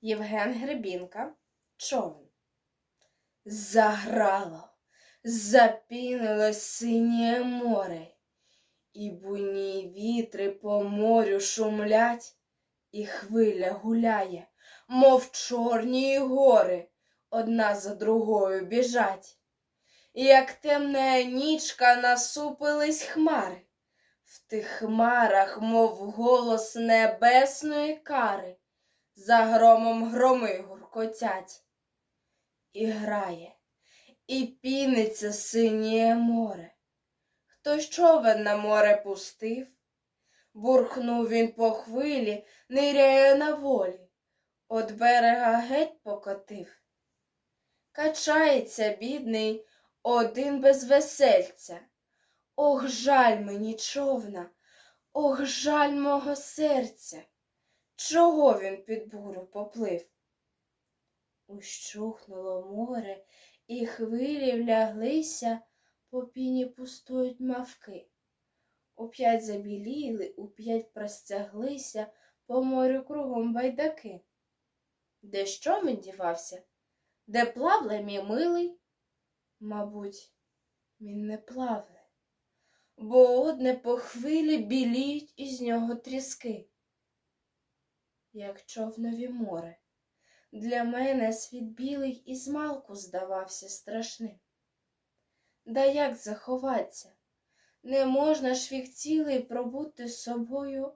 Євген Гребінка Човен. Заграло, запінилось синє море, і буйні вітри по морю шумлять, і хвиля гуляє, мов чорні гори, одна за другою біжать. Як темна нічка насупились хмари, в тих хмарах, мов голос небесної кари, за громом громи гуркотять. І грає, і піниться синє море. Хтось човен на море пустив, бурхнув він по хвилі, ниряє на волі, от берега геть покотив. Качається бідний один без весельця. Ох, жаль мені човна, ох, жаль мого серця. Чого він під бурю поплив? Ущухнуло море, і хвилі вляглися, по піні пустують мавки. Уп'ять забіліли, уп'ять простяглися, по морю кругом байдаки. Де що він дівався? Де плавле мій милий? Мабуть, він не плаве, бо одне по хвилі біліють із нього тріски. Як човнові море, для мене світ білий і змалку здавався страшним. Да як заховаться? Не можна ж вік цілий пробути з собою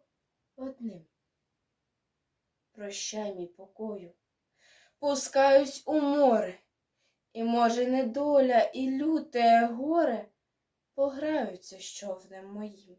одним. Прощай, мій покою, пускаюсь у море, і, може, недоля і люте горе пограються з човнем моїм.